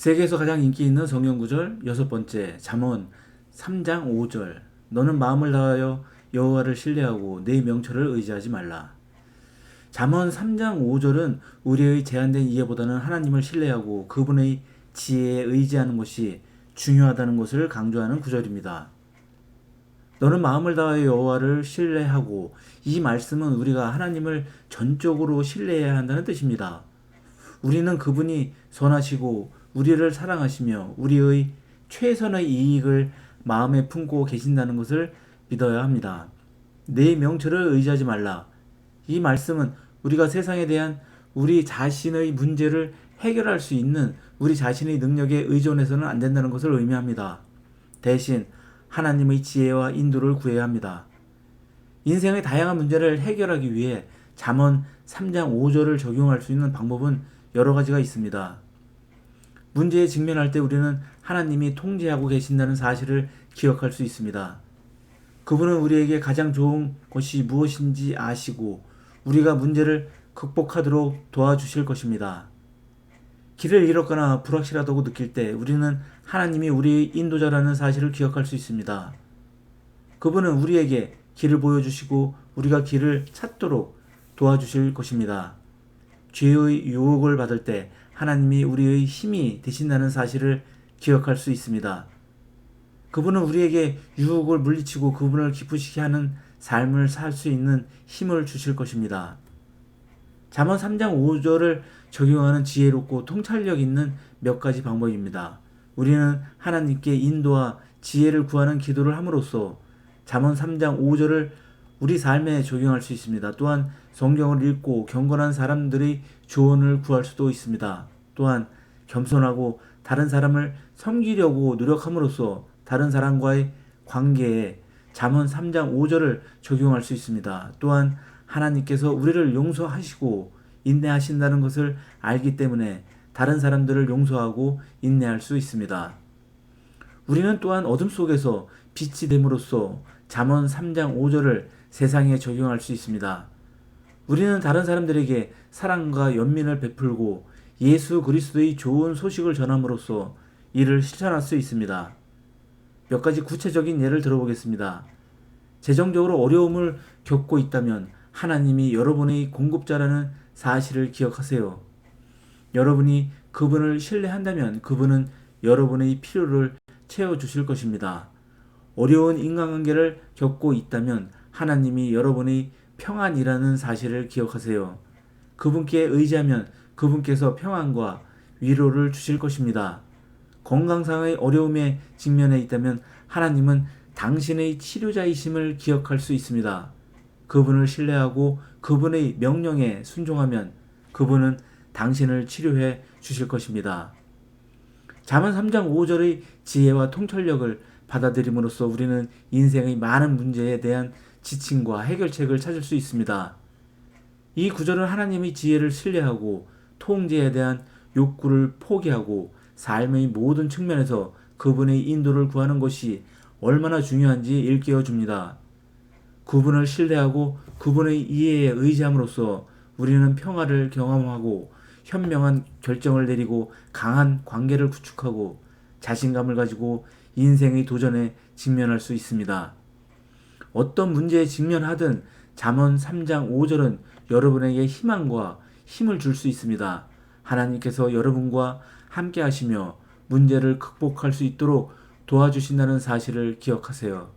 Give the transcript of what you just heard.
세계에서 가장 인기 있는 성경 구절 여섯 번째 잠언 3장 5절 너는 마음을 다하여 여호와를 신뢰하고 내 명철을 의지하지 말라. 잠언 3장 5절은 우리의 제한된 이해보다는 하나님을 신뢰하고 그분의 지혜에 의지하는 것이 중요하다는 것을 강조하는 구절입니다. 너는 마음을 다하여 여호와를 신뢰하고 이 말씀은 우리가 하나님을 전적으로 신뢰해야 한다는 뜻입니다. 우리는 그분이 선하시고 우리를 사랑하시며 우리의 최선의 이익을 마음에 품고 계신다는 것을 믿어야 합니다. 내 명철을 의지하지 말라. 이 말씀은 우리가 세상에 대한 우리 자신의 문제를 해결할 수 있는 우리 자신의 능력에 의존해서는 안 된다는 것을 의미합니다. 대신 하나님의 지혜와 인도를 구해야 합니다. 인생의 다양한 문제를 해결하기 위해 잠언 3장 5절을 적용할 수 있는 방법은 여러 가지가 있습니다. 문제에 직면할 때 우리는 하나님이 통제하고 계신다는 사실을 기억할 수 있습니다. 그분은 우리에게 가장 좋은 것이 무엇인지 아시고 우리가 문제를 극복하도록 도와주실 것입니다. 길을 잃었거나 불확실하다고 느낄 때 우리는 하나님이 우리의 인도자라는 사실을 기억할 수 있습니다. 그분은 우리에게 길을 보여주시고 우리가 길을 찾도록 도와주실 것입니다. 죄의 유혹을 받을 때 하나님이 우리의 힘이 되신다는 사실을 기억할 수 있습니다. 그분은 우리에게 유혹을 물리치고 그분을 기쁘시게 하는 삶을 살 수 있는 힘을 주실 것입니다. 잠언 3장 5절을 적용하는 지혜롭고 통찰력 있는 몇 가지 방법입니다. 우리는 하나님께 인도와 지혜를 구하는 기도를 함으로써 잠언 3장 5절을 우리 삶에 적용할 수 있습니다. 또한 성경을 읽고 경건한 사람들의 조언을 구할 수도 있습니다. 또한 겸손하고 다른 사람을 섬기려고 노력함으로써 다른 사람과의 관계에 잠언 3장 5절을 적용할 수 있습니다. 또한 하나님께서 우리를 용서하시고 인내하신다는 것을 알기 때문에 다른 사람들을 용서하고 인내할 수 있습니다. 우리는 또한 어둠 속에서 빛이 됨으로써 잠언 3장 5절을 세상에 적용할 수 있습니다. 우리는 다른 사람들에게 사랑과 연민을 베풀고 예수 그리스도의 좋은 소식을 전함으로써 이를 실천할 수 있습니다. 몇 가지 구체적인 예를 들어보겠습니다. 재정적으로 어려움을 겪고 있다면 하나님이 여러분의 공급자라는 사실을 기억하세요. 여러분이 그분을 신뢰한다면 그분은 여러분의 필요를 채워주실 것입니다. 어려운 인간관계를 겪고 있다면 하나님이 여러분의 평안이라는 사실을 기억하세요. 그분께 의지하면 그분께서 평안과 위로를 주실 것입니다. 건강상의 어려움에 직면해 있다면 하나님은 당신의 치료자이심을 기억할 수 있습니다. 그분을 신뢰하고 그분의 명령에 순종하면 그분은 당신을 치료해 주실 것입니다. 잠언 3장 5절의 지혜와 통찰력을 받아들임으로써 우리는 인생의 많은 문제에 대한 지침과 해결책을 찾을 수 있습니다. 이 구절은 하나님의 지혜를 신뢰하고 통제에 대한 욕구를 포기하고 삶의 모든 측면에서 그분의 인도를 구하는 것이 얼마나 중요한지 일깨워 줍니다. 그분을 신뢰하고 그분의 이해에 의지함으로써 우리는 평화를 경험하고 현명한 결정을 내리고 강한 관계를 구축하고 자신감을 가지고 인생의 도전에 직면할 수 있습니다. 어떤 문제에 직면하든 잠언 3장 5절은 여러분에게 희망과 힘을 줄 수 있습니다. 하나님께서 여러분과 함께 하시며 문제를 극복할 수 있도록 도와주신다는 사실을 기억하세요.